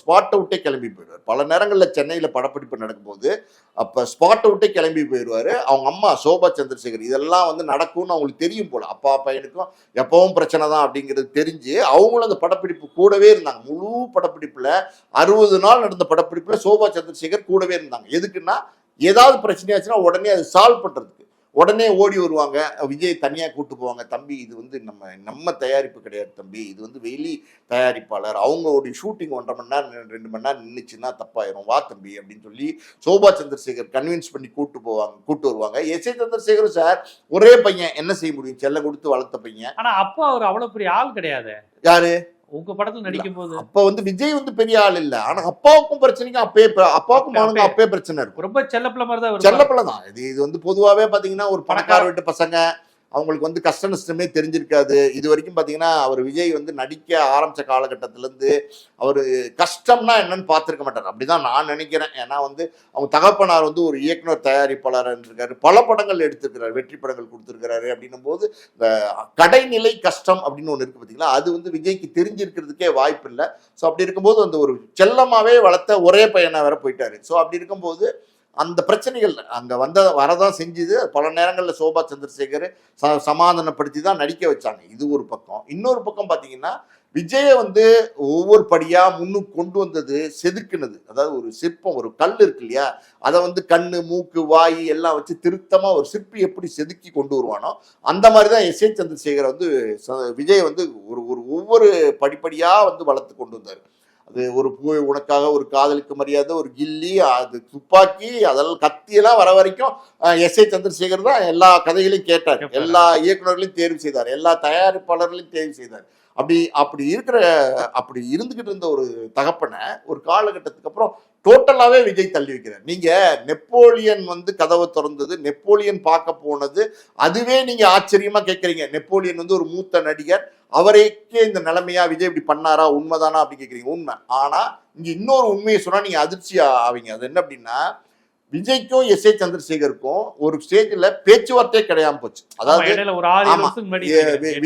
ஸ்பாட் அவுட்டே கிளம்பி போயிடுவார். பல நேரங்களில் சென்னையில் படப்பிடிப்பு நடக்கும்போது அப்போ ஸ்பாட் அவுட்டே கிளம்பி போயிடுவார். அவங்க அம்மா சோபா சந்திரசேகர் இதெல்லாம் வந்து நடக்கும்னு அவங்களுக்கு தெரியும் போல. அப்பா பையனுக்கும் எப்பவும் பிரச்சனை தான் அப்படிங்கிறது தெரிஞ்சு அவங்களும் அந்த படப்பிடிப்பு கூடவே இருந்தாங்க. முழு படப்பிடிப்பில் அறுபது நாள் நடந்த படப்பிடிப்பில் சோபா சந்திரசேகர் கூடவே இருந்தாங்க. எதுக்குன்னா ஏதாவது பிரச்சனையாச்சுன்னா உடனே அது சால்வ் பண்ணுறதுக்கு உடனே ஓடி வருவாங்க. விஜய் தனியாக கூட்டு போவாங்க. தம்பி இது வந்து நம்ம நம்ம தயாரிப்பு கிடையாது தம்பி. இது வந்து வெளி தயாரிப்பாளர். அவங்களுடைய ஷூட்டிங் ஒன்றரை மணி நேரம் ரெண்டு மணி நேரம் நின்றுச்சுன்னா தப்பாயிரும். வா தம்பி அப்படின்னு சொல்லி சோபா சந்திரசேகர் கன்வின்ஸ் பண்ணி கூட்டு போவாங்க கூட்டு வருவாங்க. எஸ் ஏ சந்திரசேகரும் சார் ஒரே பையன். என்ன செய்ய முடியும்? செல்லம் கொடுத்து வளர்த்த பையன்.
ஆனா அப்பா அவர் அவ்வளவு பெரிய ஆள் கிடையாது.
யாரு?
உங்க படத்துல நடிக்கும் போது
அப்ப வந்து விஜய் வந்து பெரிய ஆள் இல்ல. ஆனா அப்பாவுக்கும் பிரச்சனைக்கும் அப்பயே அப்பாவுக்கும்
அப்பே-
மகனுக்கும் அப்பயே பிரச்சனை இருக்கும்.
ரொம்ப செல்லப்பிள்ள மாதிரி தான்.
செல்லப்பிள்ளை தான். இது இது வந்து பொதுவாவே பாத்தீங்கன்னா ஒரு பணக்கார வீட்டு பசங்க அவங்களுக்கு வந்து கஷ்ட நஷ்டமே தெரிஞ்சிருக்காது. இது வரைக்கும் பார்த்தீங்கன்னா அவர் விஜய் வந்து நடிக்க ஆரம்பித்த காலகட்டத்திலேருந்து அவர் கஷ்டம்னா என்னன்னு பார்த்துருக்க மாட்டார். அப்படிதான் நான் நினைக்கிறேன். ஏன்னா வந்து அவங்க தகப்பனார் வந்து ஒரு இயக்குனர் தயாரிப்பாளர் இருக்காரு. பல படங்கள் எடுத்திருக்கிறார். வெற்றி படங்கள் கொடுத்துருக்கிறாரு அப்படின்னும் போது இந்த கடைநிலை கஷ்டம் அப்படின்னு ஒன்று இருக்குது பார்த்தீங்களா அது வந்து விஜய்க்கு தெரிஞ்சிருக்கிறதுக்கே வாய்ப்பு இல்லை ஸோ அப்படி இருக்கும்போது அந்த ஒரு செல்லமாகவே வளர்த்த ஒரே பையனாக வேற போயிட்டாரு. ஸோ அப்படி இருக்கும்போது அந்த பிரச்சனைகள் அங்கே வந்த வரதான் செஞ்சுது. பல நேரங்களில் சோபா சந்திரசேகர் ச சமாதானப்படுத்தி தான் நடிக்க வச்சாங்க. இது ஒரு பக்கம். இன்னொரு பக்கம் பார்த்தீங்கன்னா விஜயை வந்து ஒவ்வொரு படியாக முன்னுக்கு கொண்டு வந்தது செதுக்குனது. அதாவது ஒரு சிற்பம் ஒரு கல் இருக்கு இல்லையா? அதை வந்து கண் மூக்கு வாய் எல்லாம் வச்சு திருத்தமாக ஒரு சிற்பி எப்படி செதுக்கி கொண்டு வருவானோ அந்த மாதிரி தான் எஸ் ஏ சந்திரசேகர் வந்து ச- விஜய் வந்து ஒரு ஒரு ஒவ்வொரு படிப்படியாக வந்து வளர்த்து கொண்டு வந்தார். அது ஒரு பூ உனக்காக ஒரு காதலுக்கு மரியாதை ஒரு கில்லி அது துப்பாக்கி அதெல்லாம் கத்தியெல்லாம் வர வரைக்கும் எஸ். ஏ. சந்திரசேகர் தான் எல்லா கதைகளையும் கேட்டார். எல்லா இயக்குனர்களையும் தேர்வு செய்தார். எல்லா தயாரிப்பாளர்களையும் தேர்வு செய்தார். அப்படி அப்படி இருக்கிற அப்படி இருந்துகிட்டு இருந்த ஒரு தகப்பனை ஒரு காலகட்டத்துக்கு அப்புறம் டோட்டலாகவே விஜய் தள்ளி வைக்கிறேன் நீங்கள் நெப்போலியன் வந்து கதவை திறந்தது நெப்போலியன் பார்க்க போனது அதுவே நீங்கள் ஆச்சரியமாக கேட்குறீங்க நெப்போலியன் வந்து ஒரு மூத்த நடிகர் அவரைக்கே இந்த நிலைமையா விஜய் இப்படி பண்ணாரா உண்மைதானா அப்படி கேட்குறீங்க உண்மை. ஆனால் இங்கே இன்னொரு உண்மையை சொன்னால் நீங்கள் அதிர்ச்சி ஆவீங்க. அது என்ன அப்படின்னா விஜய்க்கும் எஸ் ஏ சந்திரசேகருக்கும் ஒரு ஸ்டேஜ்ல பேச்சுவார்த்தையே கிடையாம போச்சு. அதாவது.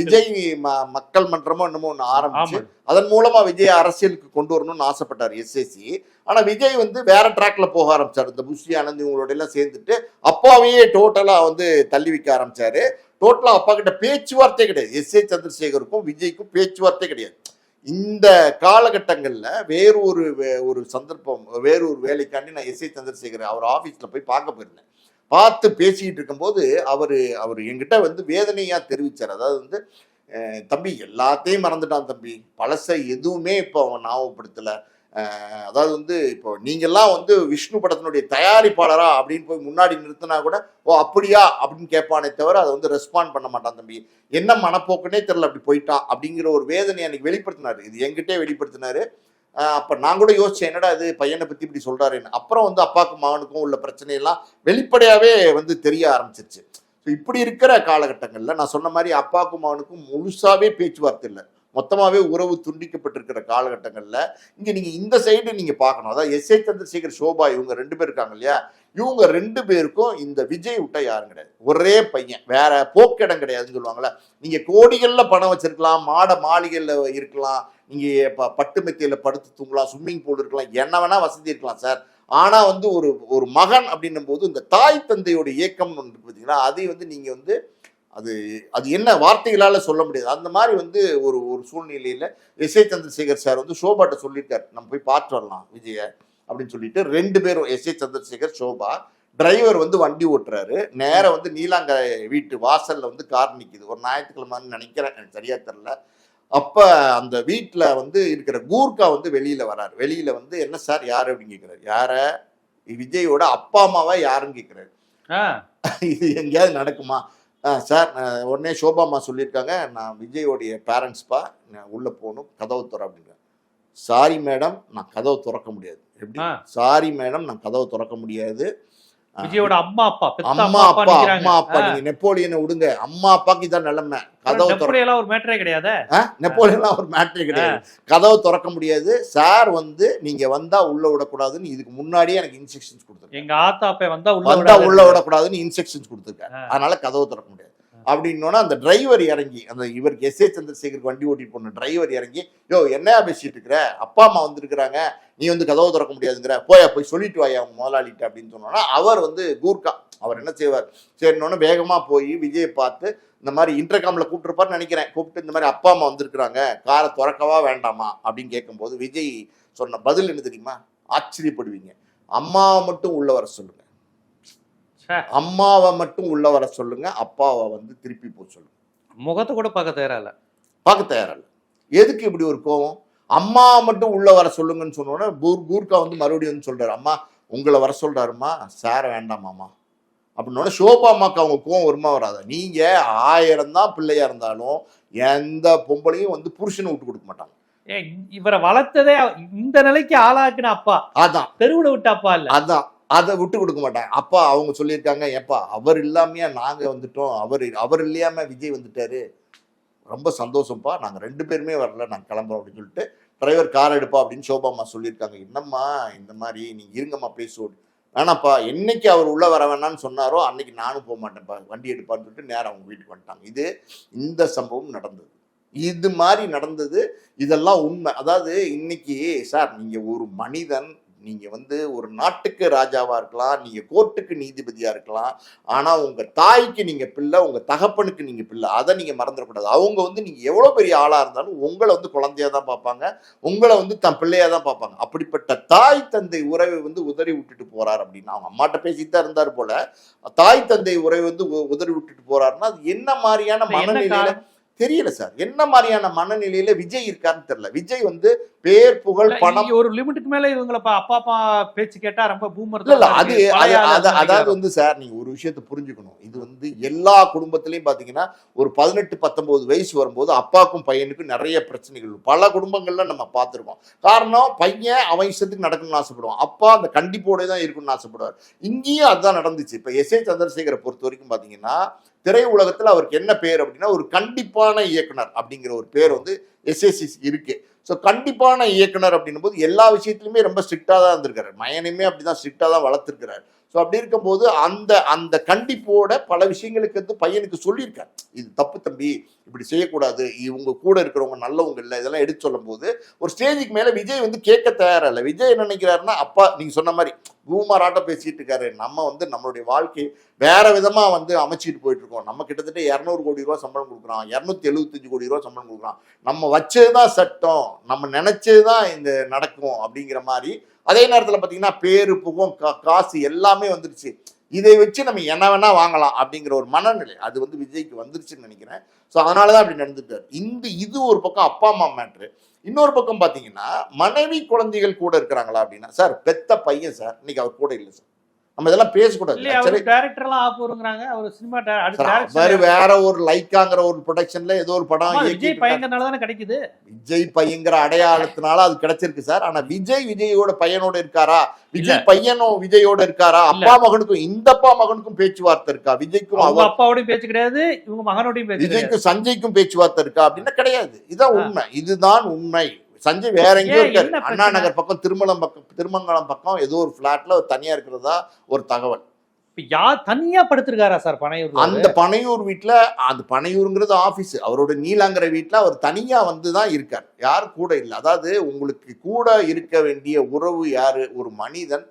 விஜய் மக்கள் மன்றமோ என்னமோ ஒன்று ஆரம்பிச்சு அதன் மூலமா விஜய் அரசியலுக்கு கொண்டு வரணும்னு ஆசைப்பட்டார் எஸ்எஸ்சி ஆனா விஜய் வந்து வேற ட்ராக்ல போக ஆரம்பிச்சார். இந்த புஷி ஆனந்த் இவங்களோட எல்லாம் சேர்ந்துட்டு அப்பாவையே டோட்டலா வந்து தள்ளி வைக்க ஆரம்பிச்சாரு. டோட்டலா அப்பா கிட்ட பேச்சுவார்த்தை கிடையாது. எஸ் ஏ சந்திரசேகருக்கும் விஜய்க்கும் பேச்சுவார்த்தை கிடையாது. இந்த காலகட்டங்களில் வேறு ஒரு வே- ஒரு சந்தர்ப்பம் வேறு ஒரு வேலைக்காண்டி நான் எஸ் ஏ சந்திரசேகர் அவர் ஆஃபீஸில் போய் பார்க்க போயிருந்தேன். பார்த்து பேசிக்கிட்டு இருக்கும்போது அவர் அவர் என்கிட்ட வந்து வேதனையாக தெரிவித்தார் அதாவது வந்து தம்பி எல்லாத்தையும் மறந்துட்டான் தம்பி. பழசை எதுவுமே இப்போ அவன் ஞாபகப்படுத்தலை. அதாவது வந்து இப்போ நீங்கள்லாம் வந்து விஷ்ணு படத்தினுடைய தயாரிப்பாளரா அப்படின்னு போய் முன்னாடி நிறுத்தினா கூட ஓ அப்படியா? அப்படின்னு கேட்பானே தவிர அதை வந்து ரெஸ்பாண்ட் பண்ண மாட்டான் தம்பி. என்ன மனப்போக்குனே தெரில அப்படி போயிட்டான் அப்படிங்கிற ஒரு வேதனை அன்னைக்கு வெளிப்படுத்தினார். இது எங்கிட்டே வெளிப்படுத்தினாரு. அப்போ நான் கூட யோசிச்சேன் என்னடா இது பையனை பற்றி இப்படி சொல்கிறாருன்னு அப்புறம் வந்து அப்பாவுக்கும் மகனுக்கும் உள்ள பிரச்சனையெல்லாம் வெளிப்படையாகவே வந்து தெரிய ஆரம்பிச்சிருச்சு. ஸோ இப்படி இருக்கிற காலகட்டங்களில் நான் சொன்ன மாதிரி அப்பாவுக்கும் மகனுக்கும் முழுசாகவே பேச்சுவார்த்தை இல்லை. மொத்தமாகவே உறவு துண்டிக்கப்பட்டிருக்கிற காலகட்டங்களில் இங்கே நீங்கள் இந்த சைடு நீங்கள் பார்க்கணும். அதாவது எஸ் ஏ சந்திரசேகர் சோபா இவங்க ரெண்டு பேர் இருக்காங்க இல்லையா? இவங்க ரெண்டு பேருக்கும் இந்த விஜய் விட்டா யாரும் கிடையாது. ஒரே பையன். வேற போக்கிடம் கிடையாதுன்னு சொல்லுவாங்கல்ல. நீங்கள் கோடிகளில் பணம் வச்சிருக்கலாம் மாட மாளிகையில் இருக்கலாம் நீங்கள் ப- பட்டு மெத்தியில் படுத்து தூங்கலாம் ஸ்விம்மிங் பூல் இருக்கலாம் என்ன வேணால் வசதி இருக்கலாம் சார் ஆனால் வந்து ஒரு ஒரு மகன் அப்படின்னும் போது இந்த தாய் தந்தையோட இயக்கம்னு ஒன்று பார்த்தீங்கன்னா அதை வந்து நீங்கள் வந்து அது அது என்ன வார்த்தைகளால சொல்ல முடியாது. அந்த மாதிரி வந்து ஒரு ஒரு சூழ்நிலையில எஸ் ஏ சந்திரசேகர் சார் வந்து ஷோபாட்ட சொல்லியிருக்காரு. நம்ம போய் பார்த்து வரலாம் விஜய அப்படின்னு சொல்லிட்டு ரெண்டு பேரும் S A Chandrasekhar Shoba driver வந்து வண்டி ஓட்டுறாரு. நேரா வந்து நீலாங்க வீட்டு வாசல்ல வந்து கார் நிக்குது. ஒரு ஞாயிற்றுக்கிழமைன்னு நினைக்கிறேன் எனக்கு சரியா தெரியல. அப்ப அந்த வீட்ல வந்து இருக்கிற கூர்க்கா வந்து வெளியில வராரு. வெளியில வந்து என்ன சார் யாரு? அப்படின்னு கேக்குறாரு. யார? விஜயோட அப்பா அம்மாவா யாருன்னு கேக்குறாரு.
ஆ,
இது எங்கேயாவது நடக்குமா? சார் நான் உடனே சோபாமா சொல்லியிருக்காங்க. நான் விஜயோடைய பேரண்ட்ஸ்ப்பா நான் உள்ள போகணும் கதவு துற அப்படிங்க. சாரி மேடம் நான் கதவு திறக்க முடியாது. எப்படி. சாரி மேடம் நான் கதவு திறக்க முடியாது.
விஜயோட அம்மா அப்பா
அம்மா அப்பா. அம்மா அப்பா நீங்க நெப்போலியனை விடுங்க. அம்மா அப்பாக்கு இதான் நிலைமை. கதவு
எல்லாம் ஒரு மேட்டரே கிடையாது?
நெப்போலியன்லாம் ஒரு மேட்ரே கிடையாது. கதவு திறக்க முடியாது. சார் வந்து நீங்க வந்தா உள்ள விடக்கூடாதுன்னு இதுக்கு முன்னாடியே எனக்கு இன்ஸ்ட்ரக்ஷன்ஸ் கொடுத்துருக்காங்க
எங்க ஆத்தா அப்பா வந்தா உள்ள
வந்தா. உள்ள விடக்கூடாதுன்னு இன்ஸ்ட்ரக்ஷன்ஸ் கொடுத்துருக்காரு.
ஆ.
அதனால கதவு திறக்க முடியாது. அப்படின்னோன்னா அந்த டிரைவர் இறங்கி அந்த இவருக்கு எஸ் ஏ சந்திரசேகருக்கு வண்டி ஓட்டிட்டு போன டிரைவர் இறங்கி யோ என்னையா பேசிட்டு இருக்கிற? அப்பா அம்மா வந்திருக்கிறாங்க. நீ வந்து கதவு திறக்க முடியாதுங்கிற. போயா போய் சொல்லிட்டு வாயா அவங்க முதலாளிட்டு அப்படின்னு சொன்னோன்னா அவர் வந்து கூர்க்கா அவர் என்ன செய்வார்? சரினோன்னு வேகமா போய் விஜயை பார்த்து இந்த மாதிரி இன்டர்காமில் கூப்பிட்டுருப்பாருன்னு நினைக்கிறேன். கூப்பிட்டு இந்த மாதிரி அப்பா அம்மா வந்திருக்கிறாங்க. காரை திறக்கவா வேண்டாமா? அப்படின்னு கேட்கும்போது விஜய் சொன்ன பதில் என்ன தெரியுமா? ஆச்சரியப்படுவீங்க. அம்மாவை மட்டும் உள்ள வர சொல்லுங்க. அம்மாவை மட்டும் உள்ள வர சொல்லுங்க அப்பாவை வந்து திருப்பி போக சொல்லுங்க.
முகத்தை கூட பார்க்க தயாரா
பார்க்க தயாரில்ல. எதுக்கு இப்படி ஒரு கோவம்? அம்மா மட்டும் உள்ள வர சொல்லுங்கன்னு சொன்னோன்னே கூர் கூர்க்கா வந்து மறுபடியும் வந்து சொல்றாரு. அம்மா உங்களை வர சொல்றாருமா? சார வேண்டாமாம்மா அப்படின்னோட சோபா அம்மாக்கு அவங்க கோவம் வருமா வராதா? நீங்க ஆயிரம் தான் பிள்ளையா இருந்தாலும் எந்த பொம்பளையும் வந்து புருஷனை விட்டு கொடுக்க மாட்டாங்க.
இவரை வளர்த்ததே இந்த நிலைக்கு ஆளாக்குன அப்பா.
அதான்.
தெருவுல விட்ட அப்பா இல்ல.
அதான். அதை விட்டு கொடுக்க மாட்டாங்க. அப்பா அவங்க சொல்லியிருக்காங்க ஏப்பா அவர் இல்லாமையா நாங்கள் வந்துட்டோம். அவர் அவர் இல்லாமல் விஜய் வந்துட்டாரு. ரொம்ப சந்தோஷம்ப்பா. நாங்கள் ரெண்டு பேருமே வரல. நாங்கள் கிளம்புறோம் அப்படின்னு சொல்லிட்டு டிரைவர் கார் எடுப்பா அப்படின்னு சோபாம்மா சொல்லியிருக்காங்க. என்னம்மா இந்த மாதிரி நீங்கள் இருங்கம்மா பேசுவோம் வேணாப்பா என்னைக்கு அவர் உள்ள வர வேணாம்னு சொன்னாரோ அன்னைக்கு நானும் போக மாட்டேன்ப்பா. வண்டி எடுப்பான்னு சொல்லிட்டு நேரம் அவங்க வீட்டுக்கு வந்துட்டாங்க. இது இந்த சம்பவம் நடந்தது. இது மாதிரி நடந்தது. இதெல்லாம் உண்மை. அதாவது இன்னைக்கு சார் நீங்கள் ஒரு மனிதன் நீங்க வந்து ஒரு நாட்டுக்கு ராஜாவா இருக்கலாம் நீங்க கோர்ட்டுக்கு நீதிபதியா இருக்கலாம் ஆனா உங்க தாய்க்கு நீங்க பிள்ளை உங்க தகப்பனுக்கு நீங்க பிள்ளை அதை நீங்க மறந்துடக்கூடாது. அவங்க வந்து நீங்க எவ்வளவு பெரிய ஆளா இருந்தாலும் உங்களை வந்து குழந்தையா தான் பார்ப்பாங்க உங்களை வந்து தன் பிள்ளையா தான் பார்ப்பாங்க. அப்படிப்பட்ட தாய் தந்தை உறவை வந்து உதறி விட்டுட்டு போறார் அப்படின்னா அவங்க அம்மாட்ட பேசிட்டு தான் இருந்தார் போல தாய் தந்தை உறவை வந்து உதறி விட்டுட்டு போறாருன்னா அது என்ன மாதிரியான மனநிலையில? தெரியல சார். என்ன மாதிரியான மனநிலையில விஜய் இருக்காருன்னு தெரியல. விஜய் வந்து பேர் புகழ் பணம்.
ஒரு லிமிட்டுக்கு மேல இவங்கள அப்பா அப்பா பேச்சு கேட்டா ரொம்ப பூமர்
இல்ல அது அது அது- அதாவது வந்து சார் நீங்க ஒரு விஷயத்தை புரிஞ்சுக்கணும். இது வந்து எல்லா குடும்பத்திலயும் பாத்தீங்கன்னா ஒரு பதினெட்டு பத்தொன்பது வயசு வரும்போது அப்பாவுக்கும் பையனுக்கும் நிறைய பிரச்சனைகள். பல குடும்பங்கள்ல நம்ம பார்த்திருக்கோம் காரணம் பையன் அவன் இஷ்டத்துக்கு நடக்கணும்னு ஆசைப்படுவான். அப்பா அந்த கண்டிப்போட தான் இருக்கணும்னு ஆசைப்படுவார். இங்கேயும் அதுதான் நடந்துச்சு. இப்ப எஸ். ஏ. சந்திரசேகரை பொறுத்த வரைக்கும் பாத்தீங்கன்னா திரை உலகத்துல அவருக்கு என்ன பேர் அப்படின்னா ஒரு கண்டிப்பான இயக்குனர் அப்படிங்கிற ஒரு பேர் வந்து எஸ்எஸ்சி இருக்கு. ஸோ கண்டிப்பான இயக்குனர் அப்படின்னும் போது எல்லா விஷயத்துலையுமே ரொம்ப ஸ்ட்ரிக்டாக தான் இருந்திருக்காரு. மயனையுமே அப்படிதான் ஸ்ட்ரிக்டாக தான் வளர்த்துருக்கிறார். ஸோ அப்படி இருக்கும்போது அந்த அந்த கண்டிப்போட பல விஷயங்களுக்கு வந்து பையனுக்கு சொல்லியிருக்காரு. இது தப்பு தம்பி இப்படி செய்யக்கூடாது. இவங்க கூட இருக்கிறவங்க நல்லவங்க இல்லை இதெல்லாம் எடுத்து சொல்லும்போது ஒரு ஸ்டேஜுக்கு மேலே விஜய் வந்து கேட்க தயாராக இல்லை விஜய் என்ன நினைக்கிறாருன்னா அப்பா நீங்கள் சொன்ன மாதிரி பூமாராட்டம் பேசிட்டு இருக்காரு. நம்ம வந்து நம்மளுடைய வாழ்க்கை வேற விதமாக வந்து அமைச்சிட்டு போயிட்டு இருக்கோம். நம்ம கிட்டத்தட்ட இரநூறு கோடி ரூபா சம்பளம் கொடுக்குறோம் இரநூத்தி எழுபத்தஞ்சு கோடி ரூபா சம்பளம் கொடுக்குறோம் நம்ம வச்சது தான் சட்டம். நம்ம நினைச்சதுதான் இந்த நடக்கும் அப்படிங்கிற மாதிரி. அதே நேரத்தில் பார்த்தீங்கன்னா பேரு புகம் கா- காசு எல்லாமே வந்துருச்சு. இதை வச்சு நம்ம என்ன வேணா வாங்கலாம் அப்படிங்கிற ஒரு மனநிலை அது வந்து விஜய்க்கு வந்துருச்சுன்னு நினைக்கிறேன். ஸோ அதனாலதான் அப்படி நடந்துட்டார். இந்த இது ஒரு பக்கம் அப்பா அம்மா மேட்ரு இன்னொரு பக்கம் பார்த்தீங்கன்னா மனைவி குழந்தைகள் கூட இருக்கிறாங்களா அப்படின்னா சார் பெத்த பையன் சார் இன்னைக்கு அவர் கூட இல்லை சார் நம்ம இதெல்லாம் பேசக்கூடாது.
ஆப் வருங்கிறாங்க அவர் சினிமா
சார்,
direction-
அவரு வேற ஒரு லைக்காங்கிற ஒரு ப்ரொடக்ஷன்ல ஏதோ ஒரு படம்
விஜய். பையங்கிறனால தானே கிடைக்குது.
விஜய் பையங்கிற அடையாளத்தினால அது கிடைச்சிருக்கு சார். ஆனா விஜய் விஜயோட பையனோட இருக்காரா? விஜய். பையனும் விஜயோட இருக்காரா. அப்பா மகனுக்கும் இந்த அப்பா மகனுக்கும் பேச்சுவார்த்தை இருக்கா? விஜய்க்கும்
அவங்க அப்பாவோடயும் பேச்சு கிடையாது இவங்க மகனோடையும்
விஜய்க்கும் சஞ்சய்க்கும் பேச்சுவார்த்தை இருக்கா அப்படின்னா கிடையாது. இதுதான்
ஆ.
உண்மை. இதுதான் உண்மை. சஞ்சய் வேற எங்கேயோ
ஏன்,
இருக்காரு. அண்ணா? நகர் பக்கம் திருமலம் பக்கம் திருமங்கலம் பக்கம் ஏதோ ஒரு பிளாட்ல தனியா இருக்கிறதா ஒரு தகவல்.
யார் தனியா படுத்திருக்காரா சார் பனையூர்ல?
அந்த பனையூர் வீட்ல அந்த பனையூருங்கிறது ஆபீஸ் அவரோட நீலாங்கிற வீட்ல அவர் தனியா வந்து தான் இருக்கார். யாரும் கூட இல்லை. அதாவது உங்களுக்கு கூட இருக்க வேண்டிய உறவு யாரு? ஒரு மனிதன்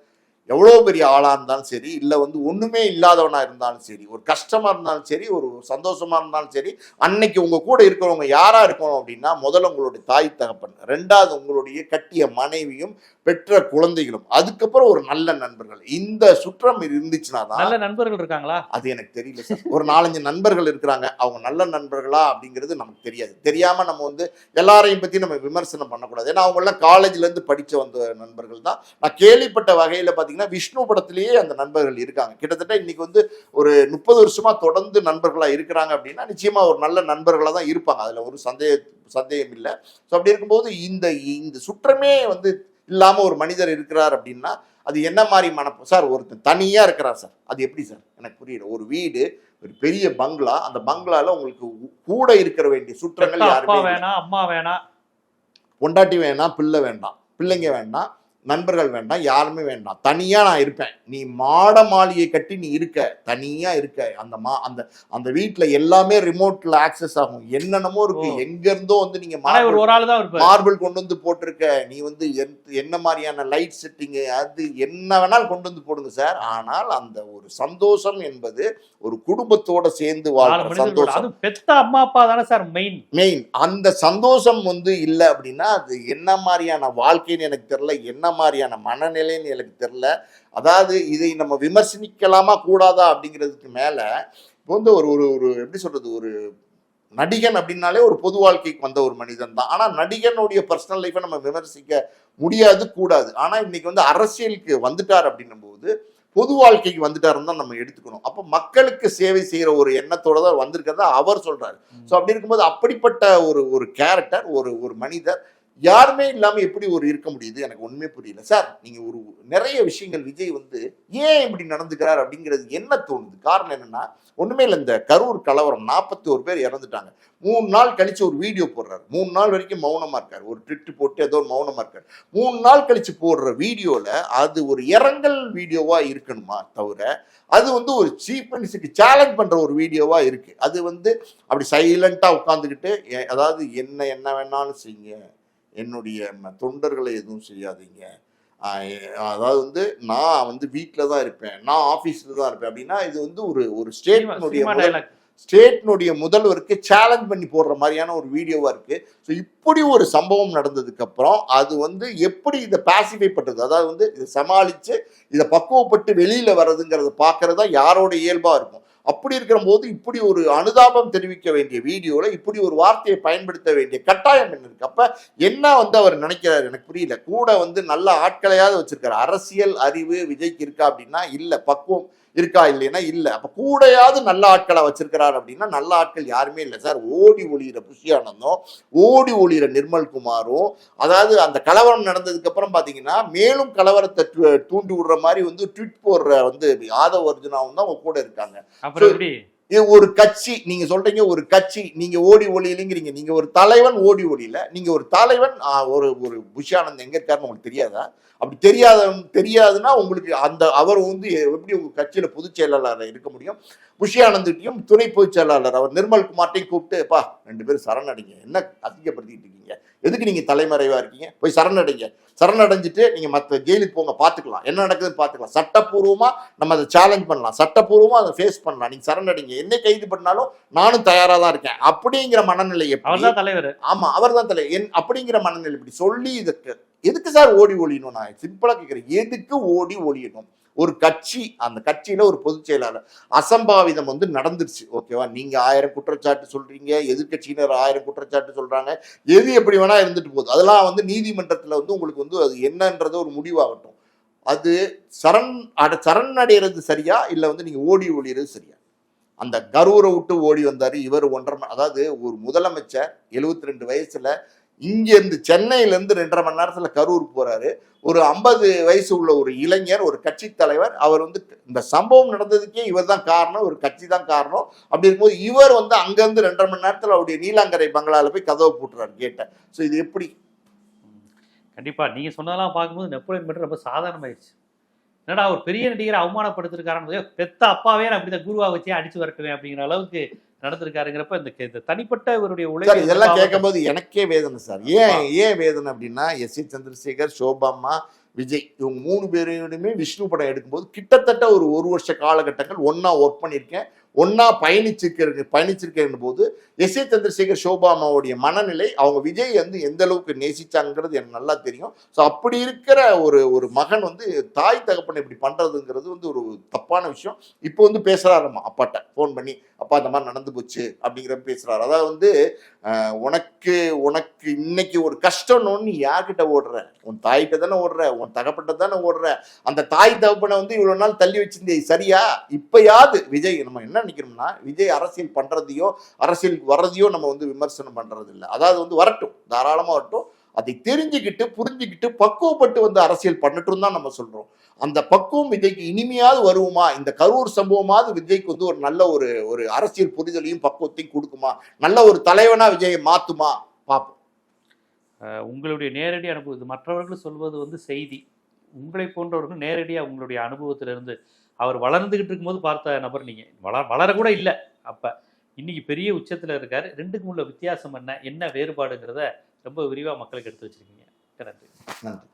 எவ்வளோ பெரிய ஆளாக இருந்தாலும் சரி இல்லை வந்து ஒன்றுமே இல்லாதவனாக இருந்தாலும் சரி ஒரு கஷ்டமாக இருந்தாலும் சரி ஒரு சந்தோஷமா இருந்தாலும் சரி அன்னைக்கு உங்க கூட இருக்கிறவங்க யாராக இருக்கணும் அப்படின்னா முதல்ல உங்களுடைய தாய் தகப்பன் ரெண்டாவது உங்களுடைய கட்டிய மனைவியும் பெற்ற குழந்தைகளும் அதுக்கப்புறம் ஒரு நல்ல நண்பர்கள். இந்த சுற்றம் இருந்துச்சுன்னா தான்
நல்ல நண்பர்கள் இருக்காங்களா?
அது எனக்கு தெரியல சார். ஒரு நாலஞ்சு நண்பர்கள் இருக்கிறாங்க. அவங்க நல்ல நண்பர்களா அப்படிங்கிறது நமக்கு தெரியாது. தெரியாம நம்ம வந்து எல்லாரையும் பத்தி நம்ம விமர்சனம் பண்ணக்கூடாது. ஏன்னா அவங்க எல்லாம் காலேஜ்ல இருந்து படிச்சு வந்த நண்பர்கள் தான். நான் கேள்விப்பட்ட வகையில பாத்தீங்கன்னா விஷ்ணு படத்திலேயே அந்த நண்பர்கள் இருக்காங்க. கிட்டத்தட்ட இன்னைக்கு வந்து ஒரு முப்பது வருஷமா தொடர்ந்து நண்பர்களா இருக்கிறாங்க அப்படின்னா நிச்சயமா ஒரு நல்ல நண்பர்களா தான் இருப்பாங்க. அதுல ஒரு சந்தேக சந்தேகம் இல்லை ஸோ அப்படி இருக்கும்போது இந்த இந்த சுற்றமே வந்து இல்லாம ஒரு மனிதர் இருக்கிறார் அப்படின்னா அது என்ன மாதிரி மனப்பு சார் ஒருத்தன் தனியா இருக்கிறார் சார். அது எப்படி சார்? எனக்கு புரியல. ஒரு வீடு ஒரு பெரிய பங்களா அந்த பங்களால உங்களுக்கு கூட இருக்கிற வேண்டிய சுற்றங்கள் யாருமே.
வேணாம் அம்மா வேணாம்.
பொண்டாட்டி வேணாம் பிள்ளை வேண்டாம். பிள்ளைங்க வேண்டாம். நண்பர்கள் வேண்டாம் யாருமே வேண்டாம். தனியா நான் இருப்பேன். நீ மாட மாளிகை கட்டி நீ இருக்க. தனியா இருக்க. அந்த மா அந்த அந்த வீட்ல எல்லாமே ரிமோட்ல ஆக்சஸ் ஆகும். என்னென்னமோ இருக்கு.
ஓ.
எங்க இருந்தோ வந்து நீங்க
ஆனா இவர்
marble-
ஒரு ஆள் தான்
மார்பிள் கொண்டு வந்து போட்டிருக்க. நீ வந்து எந்த- என்ன மாதிரியான லைட் செட்டிங்கு அது என்ன வேணாலும் கொண்டு வந்து போடுங்க சார் ஆனால் அந்த ஒரு சந்தோஷம் என்பது ஒரு குடும்பத்தோட சேர்ந்து வாழ்ற சந்தோஷம்.
பெத்த அம்மா அப்பா தானே சார் மெயின்
மெயின் அந்த சந்தோஷம் வந்து இல்லை அப்படின்னா அது என்ன மாதிரியான வாழ்க்கைன்னு எனக்கு தெரியல. என்ன மாதிரியான மனநிலைன்னு எனக்கு தெரியல. அதாவது இதை நம்ம விமர்சனிக்கலாமா கூடாதா அப்படிங்கிறதுக்கு மேல இப்போ வந்து ஒரு ஒரு ஒரு எப்படி சொல்றது ஒரு நடிகன் அப்படின்னாலே ஒரு பொது வாழ்க்கைக்கு வந்த ஒரு மனிதன் தான். ஆனா நடிகனுடைய பர்சனல் லைஃப்பை நம்ம விமர்சிக்க முடியாது கூடாது. ஆனா இன்னைக்கு வந்து அரசியலுக்கு வந்துட்டார் அப்படின்னும் போது பொது வாழ்க்கைக்கு வந்துட்டாருன்னு தான் நம்ம எடுத்துக்கணும். அப்போ மக்களுக்கு சேவை செய்யற ஒரு எண்ணத்தோட தான் வந்திருக்கிறதா அவர் சொல்றாரு. ஸோ அப்படி இருக்கும்போது அப்படிப்பட்ட ஒரு ஒரு கேரக்டர் ஒரு ஒரு மனிதர் யாருமே இல்லாம எப்படி ஒரு இருக்க முடியுது? எனக்கு ஒண்ணுமே புரியல. சார் நீங்க ஒரு நிறைய விஷயங்கள் விஜய் வந்து ஏன் இப்படி நடந்துக்கிறார் அப்படிங்கிறது என்ன தோணுது? காரணம் என்னன்னா ஒண்ணுமே இல்லை இந்த கரூர் கலவரம் நாற்பத்தி ஒரு பேர் இறந்துட்டாங்க. மூணு நாள் கழிச்சு ஒரு வீடியோ போடுறாரு. மூணு நாள் வரைக்கும் மௌனமா இருக்காரு. ஒரு ட்விட்டு போட்டு ஏதோ ஒரு மௌனமா இருக்காரு. மூணு நாள் கழிச்சு போடுற வீடியோல அது ஒரு இரங்கல் வீடியோவா இருக்கணுமா தவிர அது வந்து ஒரு சீஃப் மினிஸ்டருக்கு சேலஞ்ச் பண்ற ஒரு வீடியோவா இருக்கு. அது வந்து அப்படி சைலண்டா உட்காந்துக்கிட்டு அதாவது என்ன என்ன வேணாலும் செய்யுங்க. என்னுடைய தொண்டர்களை எதுவும் செய்யாதீங்க. அதாவது வந்து நான் வந்து வீட்டில் தான் இருப்பேன். நான் ஆஃபீஸில் தான் இருப்பேன். அப்படின்னா இது வந்து ஒரு ஒரு ஸ்டேட்னுடைய. ஸ்டேட்னுடைய முதல்வருக்கு சேலஞ்ச் பண்ணி போடுற மாதிரியான ஒரு வீடியோவா இருக்கு. ஸோ இப்படி ஒரு சம்பவம் நடந்ததுக்கு அப்புறம் அது வந்து எப்படி இதை பாசிஃபை பண்றது? அதாவது வந்து இதை சமாளிச்சு இதை பக்குவப்பட்டு வெளியில வர்றதுங்கிறத பார்க்கறது தான் யாரோட இயல்பா இருக்கும்? அப்படி இருக்கிற போது இப்படி ஒரு அனுதாபம் தெரிவிக்க வேண்டிய வீடியோவில் இப்படி ஒரு வார்த்தையை பயன்படுத்த வேண்டிய கட்டாயம் என்ன இருக்கு? அப்போ என்ன வந்து அவர் நினைக்கிறாரு? எனக்கு புரியல. கூட வந்து நல்ல ஆட்களையாவது வச்சிருக்காரு. அரசியல் அறிவு விஜய்க்கு இருக்கா அப்படின்னா இல்லை பக்குவம் இருக்கா இல்லைன்னா இல்ல. அப்ப கூடையாவது நல்ல ஆட்களை வச்சிருக்கிறார் அப்படின்னா நல்ல ஆட்கள் யாருமே இல்லை சார். ஓடி ஒளியிற புஷியானந்தும் ஓடி ஒளியிற நிர்மல் குமாரும் அதாவது அந்த கலவரம் நடந்ததுக்கு அப்புறம் பாத்தீங்கன்னா மேலும் கலவரத்தை தூண்டி விடுற மாதிரி வந்து ட்வீட் போடுற வந்து ஆதவ் அர்ஜுனாவும் தான் அவங்க கூட இருக்காங்க.
அப்புறம் எப்படி?
இது ஒரு கட்சி நீங்க சொல்றீங்க ஒரு கட்சி நீங்க ஓடி ஒளியிலங்கிறீங்க. நீங்க ஒரு தலைவன் ஓடி ஒளியில நீங்க ஒரு தலைவன் ஒரு ஒரு புஷானந்த் எங்க இருக்காருன்னு உங்களுக்கு தெரியாதா? அப்படி தெரியாத தெரியாதுன்னா உங்களுக்கு அந்த அவர் வந்து எப்படி உங்க கட்சியில பொதுச் செயலாளர் இருக்க முடியும்? புஷியானந்த்கிட்டையும் துணை பொதுச் செயலாளர் அவர் நிர்மல் குமார்ட்டையும் கூப்பிட்டு பா ரெண்டு பேரும் சரணடைங்க. என்ன அசிங்கப்படுத்திட்டு இருக்கீங்க? எதுக்கு நீங்க தலைமறைவா இருக்கீங்க? போய் சரணடைங்க. சரணடைஞ்சிட்டு நீங்க மற்ற ஜெயிலுக்கு போங்க பாத்துக்கலாம். என்ன நடக்குதுன்னு பாத்துக்கலாம். சட்டப்பூர்வமா நம்ம அதை சேலஞ்ச் பண்ணலாம். சட்டப்பூர்வமா அதை ஃபேஸ் பண்ணலாம். நீங்க சரணடைங்க. என்ன கைது பண்ணாலும் நானும் தயாரா தான் இருக்கேன். அப்படிங்கிற மனநிலை
அவர்தான் தலைவர்.
ஆமா அவர் தான் தலை என் அப்படிங்கிற மனநிலை இப்படி சொல்லி இதுக்கு எதுக்கு சார் ஓடி ஒளியணும் நான்? சிம்பிளா கேட்கிறேன் எதுக்கு ஓடி ஒளியணும்? ஒரு கட்சி அந்த கட்சியில ஒரு பொதுச் செயலாளர். அசம்பாவிதம் வந்து நடந்துருச்சு. ஓகேவா? நீங்க ஆயிரம் குற்றச்சாட்டு சொல்றீங்க எதிர்க்கட்சியினர் ஆயிரம் குற்றச்சாட்டு சொல்றாங்க. எது எப்படி வேணா இருந்துட்டு போகுது. அதெல்லாம் வந்து நீதிமன்றத்துல வந்து உங்களுக்கு வந்து அது என்னன்றது ஒரு முடிவாகட்டும். அது சரண் அட சரண் அடைகிறது சரியா? இல்லை வந்து நீங்கள் ஓடி ஒளியறது சரியா? அந்த கரூரை விட்டு ஓடி வந்தார் இவர் ஒன்றரை அதாவது ஒரு முதலமைச்சர் 72 ரெண்டு வயசில் இங்கேருந்து சென்னையிலேருந்து ரெண்டரை மணி நேரத்தில் கரூர் போகிறாரு ஒரு ஐம்பது வயசு உள்ள ஒரு இளைஞர் ஒரு கட்சி தலைவர் அவர் வந்து இந்த சம்பவம் நடந்ததுக்கே இவர் தான் காரணம் ஒரு கட்சி தான் காரணம். அப்படி இருக்கும்போது இவர் வந்து அங்கேருந்து ரெண்டரை மணி நேரத்தில் அவருடைய நீலாங்கரை பங்களாவில் போய் கதவை போட்டுறாரு கேட்டை. ஸோ இது எப்படி?
கண்டிப்பாக நீங்கள் சொன்னதெல்லாம் பார்க்கும்போது நெப்போலியன் மட்டும் ரொம்ப சாதாரணமாயிடுச்சு என்னடா ஒரு பெரிய நடிகரை அவமானப்படுத்திருக்காருன்னு பெத்த அப்பாவே நான் அப்படிதான் குருவா வச்சே அடிச்சு வரட்டுவேன் அப்படிங்கிற அளவுக்கு நடந்திருக்காருங்கிறப்ப இந்த இந்த தனிப்பட்ட இவருடைய உழைப்பு
இதெல்லாம் கேட்கும்போது எனக்கே வேதனை சார். ஏன் ஏன் வேதனை அப்படின்னா எஸ் ஏ சந்திரசேகர் சோபாம்மா விஜய் இவங்க மூணு பேரையுமே விஷ்ணு படம் எடுக்கும்போது கிட்டத்தட்ட ஒரு ஒரு வருஷ காலகட்டங்கள் ஒண்ணா ஒர்க் பண்ணியிருக்கேன். ஒன்னா பயணிச்சிருக்க பயணிச்சிருக்கேன் போது எஸ் ஏ சந்திரசேகர் சோபாமாவுடைய மனநிலை அவங்க விஜய் வந்து எந்த அளவுக்கு நேசிச்சாங்கிறது எனக்கு நல்லா தெரியும். ஸோ அப்படி இருக்கிற ஒரு ஒரு மகன் வந்து தாய் தகப்பனை இப்படி பண்றதுங்கிறது வந்து ஒரு தப்பான விஷயம். இப்போ வந்து பேசுறாருமா அப்பாட்ட ஃபோன் பண்ணி அப்பா இந்த மாதிரி நடந்து போச்சு அப்படிங்கிற பேசுறாரு. அதாவது வந்து உனக்கு உனக்கு இன்னைக்கு ஒரு கஷ்டம்னு நீ யார்கிட்ட ஓடுற? உன் தாய்கிட்ட தானே ஓடுற? உன் தகப்பட்ட தானே ஓடுற? அந்த தாய் தகப்பனை வந்து இவ்வளவு நாள் தள்ளி வச்சிருந்தே சரியா? இப்பயாவது விஜய் நம்ம என்ன நினைக்கிறோம்னா விஜய் அரசியல் பண்றதையோ அரசியல் வர்றதையோ நம்ம வந்து விமர்சனம் பண்றது இல்லை அதாவது வந்து வரட்டும் தாராளமா வரட்டும். அதை தெரிஞ்சுக்கிட்டு புரிஞ்சுக்கிட்டு பக்குவப்பட்டு வந்து அரசியல் பண்ணட்டும் தான் நம்ம சொல்றோம். அந்த பக்குவம் விஜய்க்கு இனிமையாவது வருமா? இந்த கரூர் சம்பவமாவது விஜய்க்கு வந்து ஒரு நல்ல ஒரு ஒரு அரசியல் புரிதலையும் பக்குவத்தையும் கொடுக்குமா? நல்ல ஒரு தலைவனா விஜயை மாத்துமா? பார்ப்போம்.
உங்களுடைய நேரடி அனுபவம் மற்றவர்கள் சொல்வது வந்து செய்தி. உங்களை போன்றவர்கள் நேரடியாக உங்களுடைய அனுபவத்திலிருந்து அவர் வளர்ந்துகிட்டு இருக்கும்போது பார்த்த நபர் நீங்கள் வள வளர கூட இல்லை. அப்போ இன்னைக்கு பெரிய உச்சத்தில் இருக்கார். ரெண்டுக்கும் உள்ள வித்தியாசம் என்ன? என்ன வேறுபாடுங்கிறத ரொம்ப விரிவாக மக்களுக்கு எடுத்து வச்சிருக்கீங்க. நன்றி.
நன்றி.